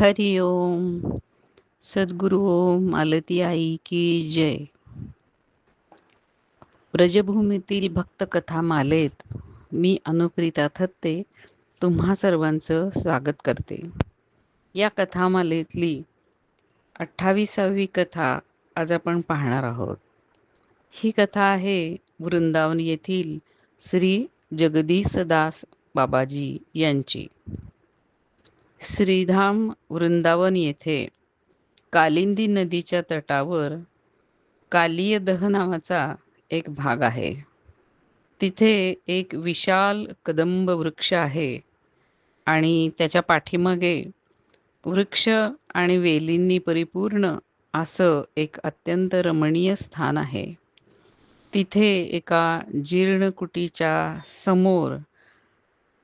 हरि ओम. सद्गुरु ओम मालती आई की जय. ब्रजभूमीतील भक्तकथा मालेत. मी अनुप्रिता थत्ते तुम्हा सर्वांचं स्वागत करते. या कथामालेतली अठ्ठावीसावी कथा आज आपण पाहणार आहोत. ही कथा आहे वृंदावन येथील श्री जगदीशदास बाबाजी यांची. श्रीधाम वृंदावन येथे कालिंदी नदीच्या तटावर कालियदह नावाचा एक भाग आहे. तिथे एक विशाल कदंब वृक्ष आहे आणि त्याच्या पाठीमागे वृक्ष आणि वेलींनी परिपूर्ण असं एक अत्यंत रमणीय स्थान आहे. तिथे एका जीर्णकुटीच्या समोर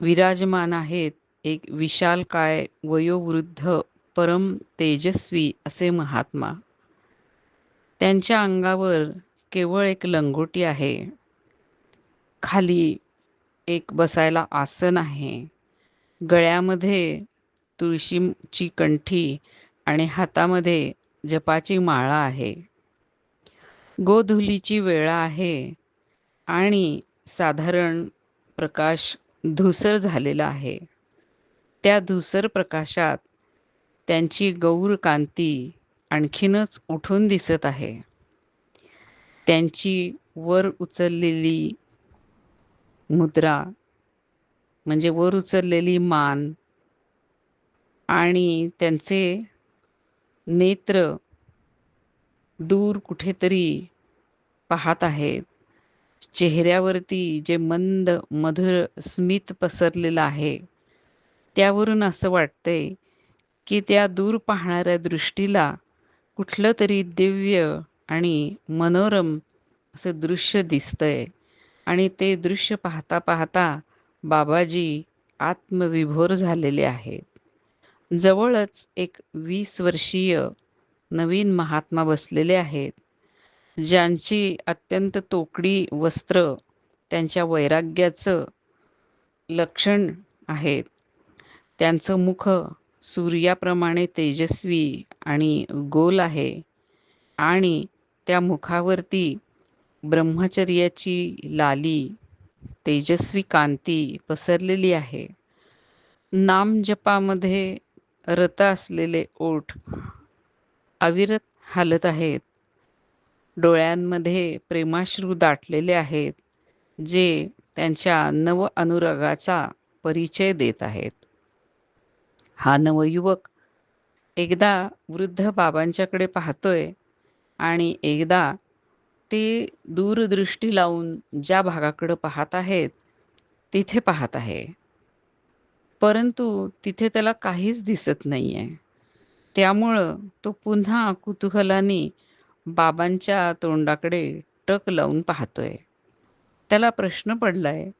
विराजमान आहेत एक विशाल काय वयोवृद्ध परम तेजस्वी असे महात्मा. त्यांच्या अंगावर केवळ एक लंगोटी आहे. खाली एक बसायला आसन आहे. गळ्यामध्ये तुळशीची कंठी आणि हातामध्ये जपाची माळा आहे. गोधुलीची वेळा आहे आणि साधारण प्रकाश धुसर झालेला आहे. त्या धुसर प्रकाशात त्यांची गौर कांती आणखीनच उठून दिसत आहे. त्यांची वर उचललेली मुद्रा म्हणजे वर उचललेली मान आणि त्यांचे नेत्र दूर कुठेतरी पाहत आहेत. चेहऱ्यावरती जे मंद मधुर स्मित पसरलेलं आहे त्यावरून असं वाटतंय की त्या दूर पाहणाऱ्या दृष्टीला कुठलं तरी दिव्य आणि मनोरम असं दृश्य दिसतंय. आणि ते दृश्य पाहता पाहता बाबाजी आत्मविभोर झालेले आहेत. जवळच एक वीस वर्षीय नवीन महात्मा बसलेले आहेत. ज्यांची अत्यंत तोकडी वस्त्र त्यांच्या वैराग्याचं लक्षण आहेत. त्यांचं मुख सूर्याप्रमाणे तेजस्वी आणि गोल आहे आणि त्या मुखावरती ब्रह्मचर्याची लाली तेजस्वी कांती पसरलेली आहे. नामजपामध्ये रत असलेले ओठ अविरत हालत आहेत. डोळ्यांमध्ये प्रेमाश्रू दाटलेले आहेत जे त्यांच्या नव अनुरागाचा परिचय देत आहेत. हा नवयुवक एकदा वृद्ध बाबांच्याकडे पाहतोय आणि एकदा ते दूरदृष्टी लावून ज्या भागाकडं पाहत आहेत तिथे पाहत आहे. परंतु तिथे त्याला काहीच दिसत नाही आहे त्यामुळं तो पुन्हा कुतूहलाने बाबांच्या तोंडाकडे टक लावून पाहतोय. त्याला प्रश्न पडलाय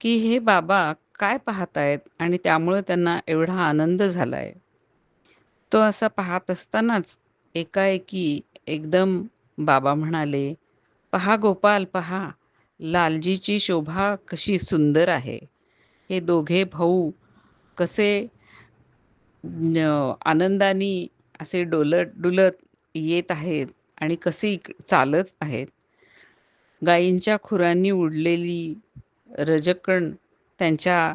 की हे बाबा काय पाहतायत आणि त्यामुळं त्यांना एवढा आनंद झालाय? तो असा पाहत असतानाच एकाएकी एकदम बाबा म्हणाले पहा गोपाल पहा लालजीची शोभा कशी सुंदर आहे. हे दोघे भाऊ कसे आनंदाने असे डोलत डुलत येत आहेत आणि कसे चालत आहेत. गायींच्या खुरांनी उडलेली रजकण त्यांच्या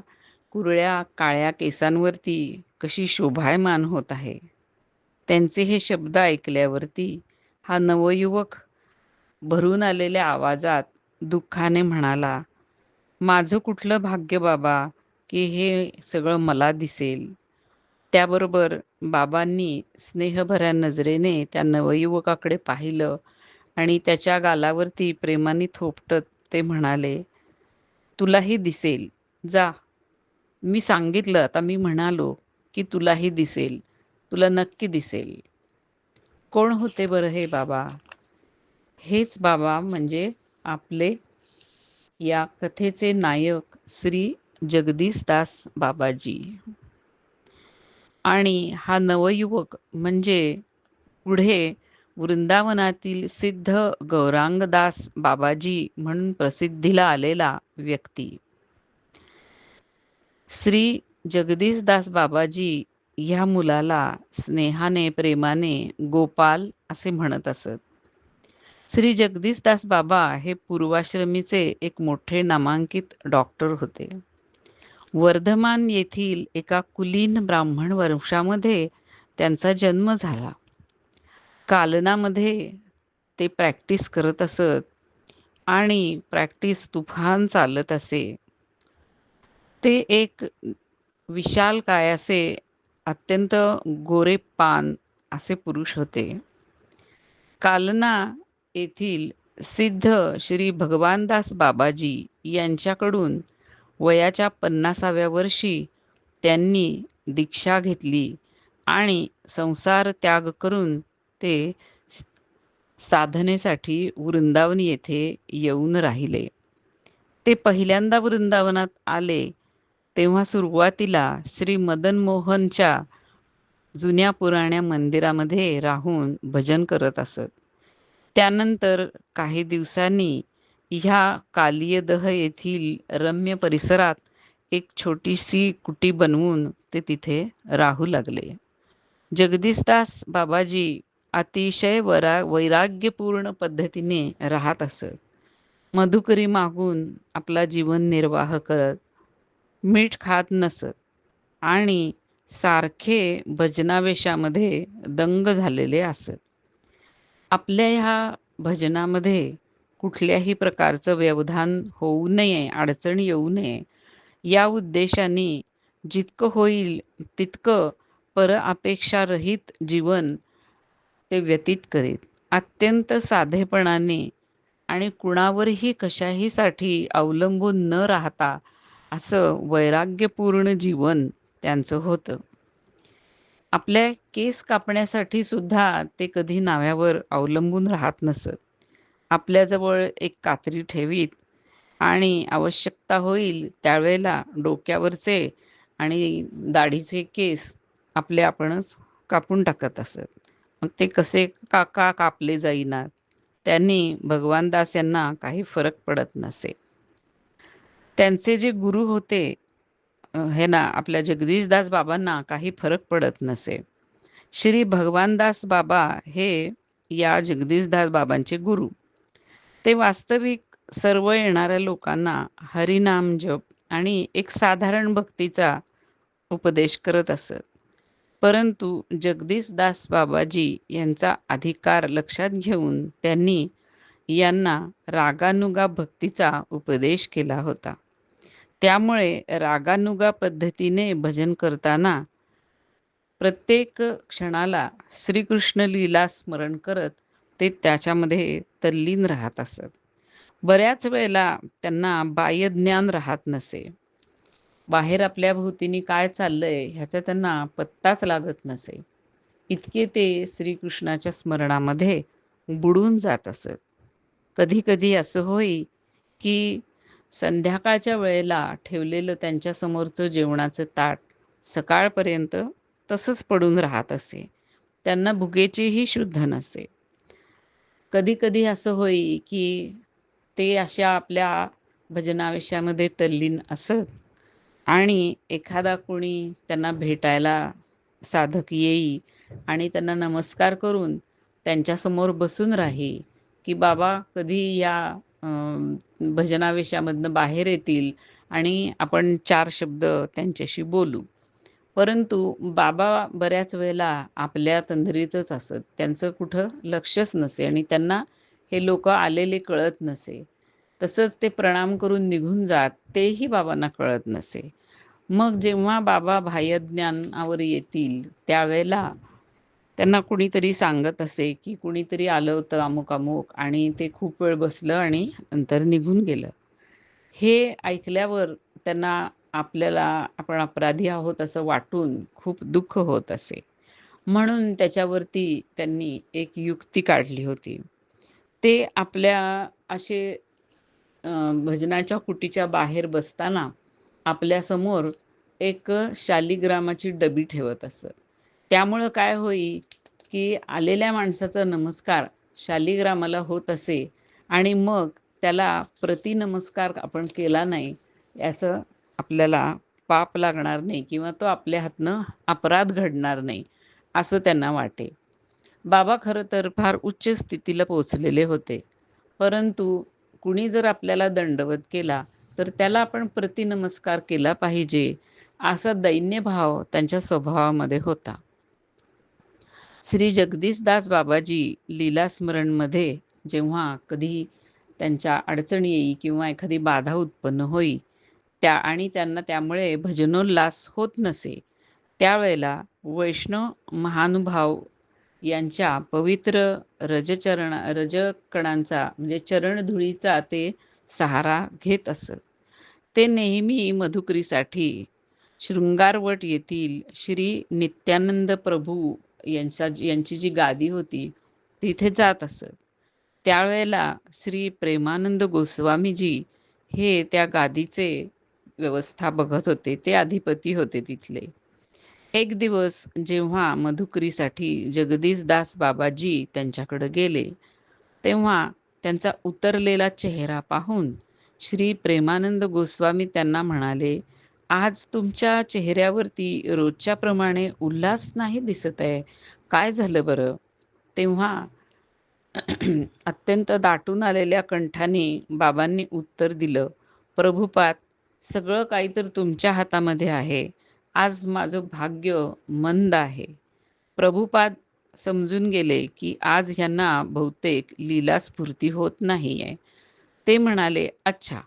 कुरळ्या काळ्या केसांवरती कशी शोभायमान होत आहे? त्यांचे हे शब्द ऐकल्यावरती हा नवयुवक भरून आलेल्या आवाजात दुःखाने म्हणाला माझं कुठलं भाग्य बाबा की हे सगळं मला दिसेल? त्याबरोबर बाबांनी स्नेहभऱ्या नजरेने त्या नवयुवकाकडे पाहिलं आणि त्याच्या गालावरती प्रेमाने थोपटत ते म्हणाले तुलाही दिसेल. जा. मी सांगितलं आता मी म्हणालो की तुलाही दिसेल. तुला नक्की दिसेल. कोण होते बरं हे बाबा? हेच बाबा म्हणजे आपले या कथेचे नायक श्री जगदीशदास बाबाजी. आणि हा नवयुवक म्हणजे पुढे वृंदावनातील सिद्ध गौरांगदास बाबाजी म्हणून प्रसिद्धीला आलेला व्यक्ती. श्री जगदीशदास बाबाजी ह्या मुलाला स्नेहाने प्रेमाने गोपाल असे म्हणत असत. श्री जगदीशदास बाबा हे पूर्वाश्रमीचे एक मोठे नामांकित डॉक्टर होते. वर्धमान येथील एका कुलीन ब्राह्मण वंशामध्ये त्यांचा जन्म झाला. कालनामध्ये ते प्रॅक्टिस करत असत आणि प्रॅक्टिस तुफान चालत असे. ते एक विशाल काय असे अत्यंत गोरे पान असे पुरुष होते. कालना येथील सिद्ध श्री भगवानदास बाबाजी यांच्याकडून वयाच्या पन्नासाव्या वर्षी त्यांनी दीक्षा घेतली आणि संसार त्याग करून ते साधनेसाठी वृंदावन येथे येऊन राहिले. ते पहिल्यांदा वृंदावनात आले तेव्हा सुरुवातीला श्री मदन मोहनच्या जुन्या पुराण्या मंदिरामध्ये राहून भजन करत असत. त्यानंतर काही दिवसांनी ह्या कालियदह येथील रम्य परिसरात एक छोटीशी कुटी बनवून ते तिथे राहू लागले. जगदीशदास बाबाजी अतिशय वरा वैराग्यपूर्ण पद्धतीने राहत असत. मधुकरी मागून आपला जीवन निर्वाह करत मीठ खात नसत. आणि सारखे भजनावेशामध्ये दंग झालेले असत. आपल्या ह्या भजनामध्ये कुठल्याही प्रकारचं व्यवधान होऊ नये अडचण येऊ नये या उद्देशाने जितकं होईल तितकं पर अपेक्षारहित जीवन ते व्यतीत करीत अत्यंत साधेपणाने आणि कुणावरही कशाहीसाठी अवलंबून न राहता असं वैराग्यपूर्ण जीवन त्यांचं होतं. आपल्या केस कापण्यासाठी सुद्धा ते कधी नाव्यावर अवलंबून राहत नसत. आपल्याजवळ एक कात्री ठेवीत आणि आवश्यकता होईल त्यावेळेला डोक्यावरचे आणि दाढीचे केस आपले आपणच कापून टाकत असत. मग ते कसे का का कापले जाईनात त्यांनी भगवानदास यांना काही फरक पडत नसे. त्यांचे जे गुरु होते हे ना आपल्या जगदीशदास बाबांना काही फरक पडत नसे. श्री भगवानदास बाबा हे या जगदीशदास बाबांचे गुरु. ते वास्तविक सर्व येणाऱ्या लोकांना हरिनाम जप आणि एक साधारण भक्तीचा उपदेश करत असत. परंतु जगदीशदास बाबाजी यांचा अधिकार लक्षात घेऊन त्यांनी यांना रागानुगा भक्तीचा उपदेश केला होता. त्यामुळे रागानुगा पद्धतीने भजन करताना प्रत्येक क्षणाला श्रीकृष्ण लीला स्मरण करत ते त्याच्यामध्ये तल्लीन राहत असत. बऱ्याच वेळेला त्यांना बाह्यज्ञान राहत नसे. बाहेर आपल्या भोवतीने काय चाललंय ह्याचा त्यांना पत्ताच लागत नसे. इतके ते श्रीकृष्णाच्या स्मरणामध्ये बुडून जात असत. कधी कधी असं होई की संध्याकाळच्या वेळेला ठेवलेलं त्यांच्यासमोरचं जेवणाचं ताट सकाळपर्यंत तसंच पडून राहत असे. त्यांना भुकेचीही शुद्ध नसे. कधी कधी असं होई की ते अशा आपल्या भजनाविषयामध्ये तल्लीन असत आणि एखादा कोणी त्यांना भेटायला साधक येई आणि त्यांना नमस्कार करून त्यांच्यासमोर बसून राही की बाबा कधी या भजनावेशामधनं बाहेर येतील आणि आपण चार शब्द त्यांच्याशी बोलू. परंतु बाबा बऱ्याच वेळेला आपल्या तंद्रीतच असत. त्यांचं कुठं लक्षच नसे आणि त्यांना हे लोक आलेले कळत नसे. तसंच ते प्रणाम करून निघून जात तेही बाबांना कळत नसे. मग जेव्हा बाबा बाह्यज्ञानावर येतील त्यावेळेला त्यांना कुणीतरी सांगत असे की कुणीतरी आलं होतं अमुक अमुक आणि ते खूप वेळ बसलं आणि नंतर निघून गेलं. हे ऐकल्यावर त्यांना आपल्याला आपण अपराधी आहोत असं वाटून खूप दुःख होत असे. म्हणून त्याच्यावरती त्यांनी एक युक्ती काढली होती. ते आपल्या असे भजनाच्या कुटीच्या बाहेर बसताना आपल्यासमोर एक शालिग्रामाची डबी ठेवत असत. त्यामुळं काय होई की आलेल्या माणसाचा नमस्कार शालिग्रामाला होत असे आणि मग त्याला प्रतिनमस्कार आपण केला नाही याचं आपल्याला पाप लागणार नाही किंवा तो आपल्या हातनं अपराध घडणार नाही असं त्यांना वाटे. बाबा खरं तर फार उच्च स्थितीला पोचलेले होते. परंतु कुणी जर आपल्याला दंडवत केला तर त्याला आपण प्रतिनमस्कार केला पाहिजे असा दैन्यभाव त्यांच्या स्वभावामध्ये होता. श्री जगदीशदास बाबाजी लीला स्मरणमध्ये जेव्हा कधी त्यांच्या अडचणी येई किंवा एखादी बाधा उत्पन्न होई त्या आणि त्यांना त्यामुळे भजनोल्लास होत नसे त्यावेळेला वैष्णव महानुभाव यांच्या पवित्र रजचरण रजकणांचा म्हणजे चरणधुळीचा ते सहारा घेत असत. ते नेहमी मधुकरीसाठी शृंगारवट येथील श्री नित्यानंद प्रभू यांचा यांची जी गादी होती तिथे जात असत. त्यावेळेला श्री प्रेमानंद गोस्वामीजी हे त्या गादीचे व्यवस्था बघत होते. ते अधिपती होते तिथले. एक दिवस जेव्हा मधुकरीसाठी जगदीशदास बाबाजी त्यांच्याकडे गेले तेव्हा त्यांचा उतरलेला चेहरा पाहून श्री प्रेमानंद गोस्वामी त्यांना म्हणाले आज तुमच्या चेहऱ्यावरती रोजच्या प्रमाणे उल्हास नाही दिसत आहे? काय झालं बरं? तेव्हा अत्यंत दाटून आलेल्या कंठाने बाबांनी उत्तर दिलं प्रभुपात सगळं काही तर तुमच्या हातामध्ये आहे. आज माझं भाग्य मंद आहे. प्रभुपाद समजून गेले की आज ह्यांना बहुतेक लीलास्फूर्ती होत नाही आहे ते म्हणाले अच्छा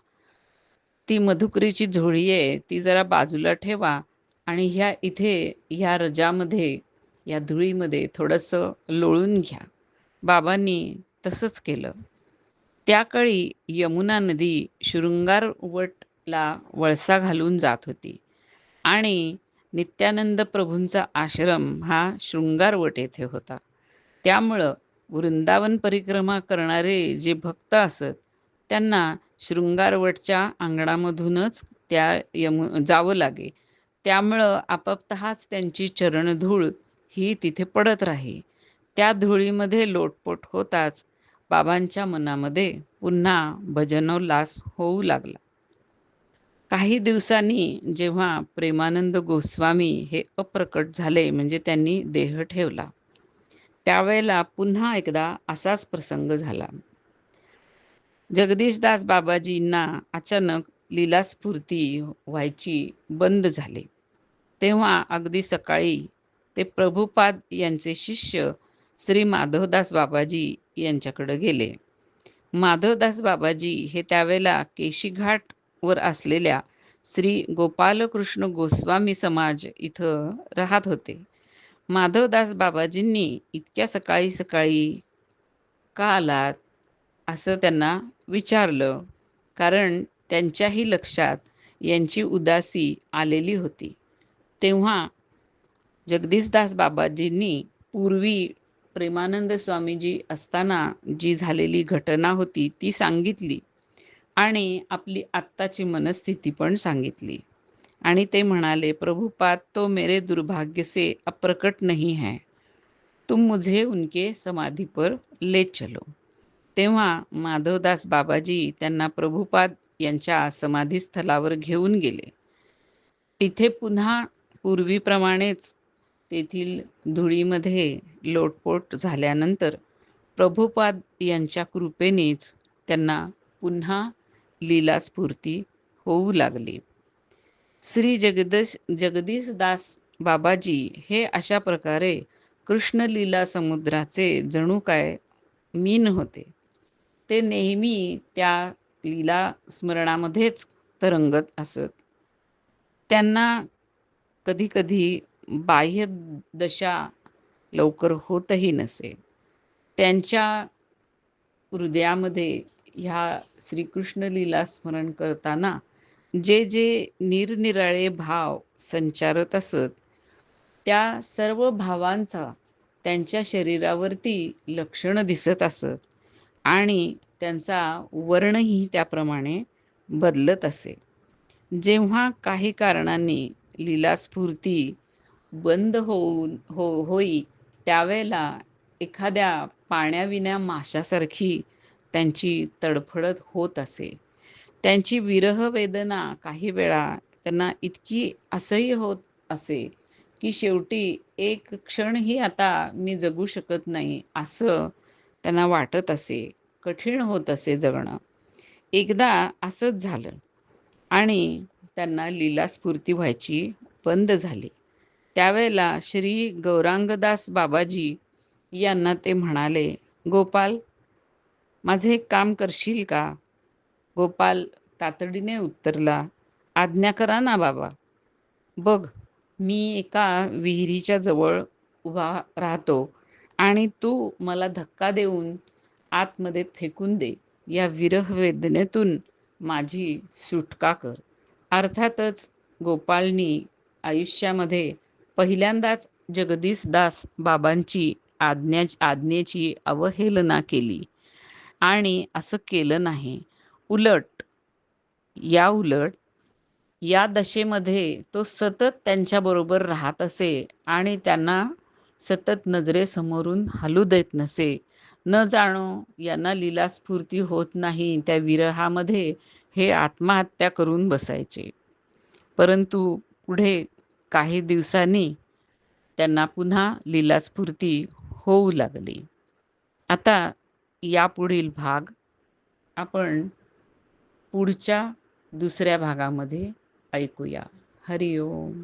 ती मधुकरीची झोळी आहे ती जरा बाजूला ठेवा आणि ह्या इथे ह्या रजामध्ये या धुळीमध्ये थोडंसं लोळून घ्या. बाबांनी तसंच केलं. त्याकाळी यमुना नदी शृंगारवटला वळसा घालून जात होती आणि नित्यानंद प्रभूंचा आश्रम हा शृंगारवट येथे होता. त्यामुळं वृंदावन परिक्रमा करणारे जे भक्त असत त्यांना शृंगारवटच्या अंगणामधूनच त्या यम जावं लागे. त्यामुळं आपापतःच त्यांची चरणधूळ ही तिथे पडत राही. त्या धुळीमध्ये लोटपोट होताच बाबांच्या मनामध्ये पुन्हा भजनोल्लास होऊ लागला. काही दिवसांनी जेव्हा प्रेमानंद गोस्वामी हे अप्रकट झाले म्हणजे त्यांनी देह ठेवला त्यावेळेला पुन्हा एकदा असाच प्रसंग झाला. जगदीशदास बाबाजींना अचानक लीलास्फूर्ती व्हायची बंद झाले. तेव्हा अगदी सकाळी ते प्रभुपाद यांचे शिष्य श्री माधवदास बाबाजी यांच्याकडे गेले. माधवदास बाबाजी हे त्यावेळेला केशीघाटवर असलेल्या श्री गोपालकृष्ण गोस्वामी समाज इथं राहत होते. माधवदास बाबाजींनी इतक्या सकाळी सकाळी का आलात? असं त्यांना विचारलं कारण त्यांच्याही लक्षात यांची उदासी आलेली होती. तेव्हा जगदीशदास बाबाजींनी पूर्वी प्रेमानंद स्वामीजी असताना जी झालेली घटना होती ती सांगितली आणि आपली आत्ताची मनस्थिती पण सांगितली. आणि ते म्हणाले प्रभुपाद तो मेरे दुर्भाग्य से अप्रकट नहीं है. तुम मुझे उनके समाधी पर ले चलो. तेव्हा माधवदास बाबाजी त्यांना प्रभुपाद यांच्या समाधीस्थलावर घेऊन गेले. तिथे पुन्हा पूर्वीप्रमाणेच तेथील धुळीमध्ये लोटपोट झाल्यानंतर प्रभुपाद यांच्या कृपेनेच त्यांना पुन्हा लीलास्फूर्ती होऊ लागली. श्री जगदश जगदीशदास बाबाजी हे अशा प्रकारे कृष्णलीला समुद्राचे जणू काय मीन होते. ते नेहमी त्या लीला स्मरणामध्येच तरंगत असत. त्यांना कधीकधी बाह्य दशा लवकर होतही नसे. त्यांच्या हृदयामध्ये ह्या श्रीकृष्ण लीला स्मरण करताना जे जे निरनिराळे भाव संचारत असत त्या सर्व भावांचा त्यांच्या शरीरावरती लक्षणं दिसत असत. आणि त्यांचा वर्णही त्याप्रमाणे बदलत असे. जेव्हा काही कारणांनी लीलास्फूर्ती बंद होऊन हो होई त्यावेळेला एखाद्या पाण्याविण्या माशासारखी त्यांची तडफडत होत असे. त्यांची विरह वेदना काही वेळा त्यांना इतकी असह्य होत असे की शेवटी एक क्षणही आता मी जगू शकत नाही असं त्यांना वाटत असे कठीण होत असे जगणं. एकदा असंच झालं आणि त्यांना लीलास्फूर्ती व्हायची बंद झाली. त्यावेळेला श्री गौरांगदास बाबाजी यांना ते म्हणाले गोपाल माझे एक काम करशील का? गोपाल तातडीने उत्तरला आज्ञा करा ना बाबा. बघ मी एका विहिरीच्या जवळ उभा राहतो. आणि तू मला धक्का देऊन आतमध्ये फेकून दे. या विरह वेदनेतून माझी सुटका कर. अर्थातच गोपालनी आयुष्यामध्ये पहिल्यांदाच जगदीशदास बाबांची आज्ञा आज्ञेची अवहेलना केली. आणि असं केलं नाही. उलट या उलट या दशेमध्ये तो सतत त्यांच्याबरोबर राहत असे आणि त्यांना सतत नजरेसमोरून हलू देत नसे. न जाणो यांना लीलास्फूर्ती होत नाही त्या विरहामध्ये हे आत्महत्या करून बसायचे. परंतु पुढे काही दिवसांनी त्यांना पुन्हा लीलास्फूर्ती होऊ लागली. आता यापुढील भाग आपण पुढच्या दुसऱ्या भागामध्ये ऐकूया. हरिओम.